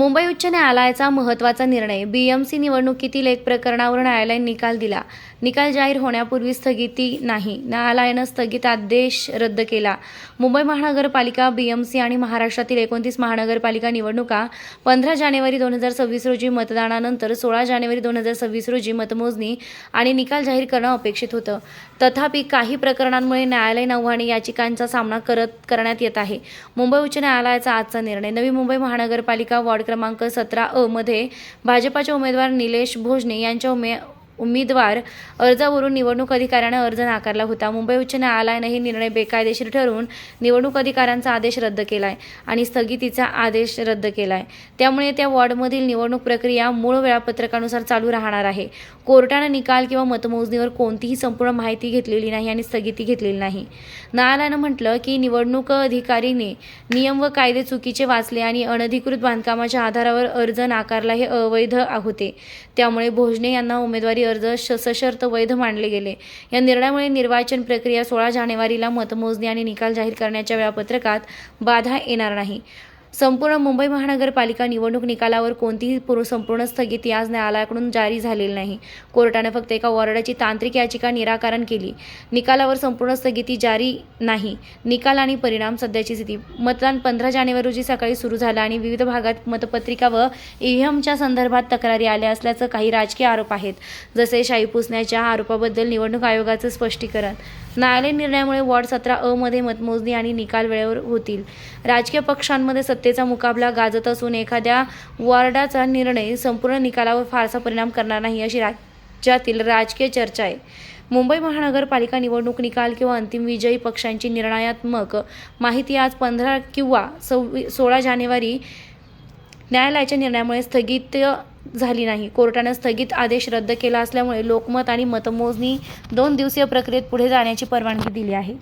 मुंबई उच्च न्यायालयाचा महत्त्वाचा निर्णय. बीएमसी निवडणुकीतील एक प्रकरणावर न्यायालयाने निकाल दिला. निकाल जाहीर होण्यापूर्वी स्थगिती नाही. न्यायालयानं स्थगित आदेश रद्द केला. मुंबई महानगरपालिका बीएमसी आणि महाराष्ट्रातील एकोणतीस महानगरपालिका निवडणुका पंधरा जानेवारी दोन हजार सव्वीस रोजी मतदानानंतर सोळा जानेवारी दोन हजार सव्वीस रोजी मतमोजणी आणि निकाल जाहीर करणं अपेक्षित होतं. तथापि काही प्रकरणांमुळे न्यायालयीन आव्हाने याचिकांचा सामना करत करण्यात येत आहे. मुंबई उच्च न्यायालयाचा आजचा निर्णय. नवी मुंबई महानगरपालिका वॉर्ड क्रमांक सतरा अ मध्ये भाजपाचे उमेदवार निलेश भोजने यांच्या उमे उमेदवार अर्जावरून निवडणूक अधिकाऱ्यानं अर्ज नाकारला होता. मुंबई उच्च न्यायालयानं हे निर्णय बेकायदेशीर ठरवून निवडणूक अधिकाऱ्यांचा आदेश रद्द केलाय आणि स्थगितीचा आदेश रद्द केलाय. त्यामुळे त्या वॉर्डमधील निवडणूक प्रक्रिया मूळ वेळापत्रकानुसार चालू राहणार आहे. कोर्टानं निकाल किंवा मतमोजणीवर कोणतीही संपूर्ण माहिती घेतलेली नाही आणि स्थगिती घेतलेली नाही. न्यायालयानं म्हटलं की निवडणूक अधिकारीने नियम व कायदे चुकीचे वाचले आणि अनधिकृत बांधकामाच्या आधारावर अर्ज नाकारला हे अवैध होते. त्यामुळे भोजने यांना उमेदवारी अर्ज श- सशर्त वैध मानले गेले. या निर्णयामुळे निर्वाचन प्रक्रिया सोळा जानेवारीला मतमोजणी आणि निकाल जाहीर करण्याच्या वेळापत्रकात बाधा येणार नाही. संपूर्ण मुंबई महानगरपालिका निवडणूक निकालावर कोणतीही पूर्व संपूर्ण स्थगिती आज न्यायालयाकडून जारी झालेली नाही. कोर्टाने फक्त एका वॉर्डाची तांत्रिक याचिका निराकरण केली. निकालावर संपूर्ण स्थगिती जारी नाही. निकाल आणि परिणाम सध्याची स्थिती. मतदान पंधरा जानेवारी रोजी सकाळी सुरू झालं आणि विविध भागात मतपत्रिका व ईव्हीएमच्या संदर्भात तक्रारी आल्या असल्याचं काही राजकीय आरोप आहेत. जसे शाई पुसण्याच्या आरोपाबद्दल निवडणूक आयोगाचं स्पष्टीकरण. न्यायालयीन निर्णयामुळे वॉर्ड सतरा अ मध्ये मतमोजणी आणि निकाल वेळेवर होतील. राजकीय पक्षांमध्ये सत्तेचा मुकाबला गाजत असून एखाद्या वॉर्डाचा निर्णय संपूर्ण निकालावर फारसा परिणाम करणार नाही अशी राज्यातील राजकीय चर्चा आहे. मुंबई महानगरपालिका निवडणूक निकाल किंवा अंतिम विजयी पक्षांची निर्णयात्मक माहिती आज पंधरा किंवा सव्वी सोळा जानेवारी न्यायालयाच्या निर्णयामुळे स्थगित झाली नाही. कोर्टानं स्थगित आदेश रद्द केला असल्यामुळे लोकमत आणि मतमोजणी दोन दिवसीय प्रक्रियेत पुढे जाण्याची परवानगी दिली आहे.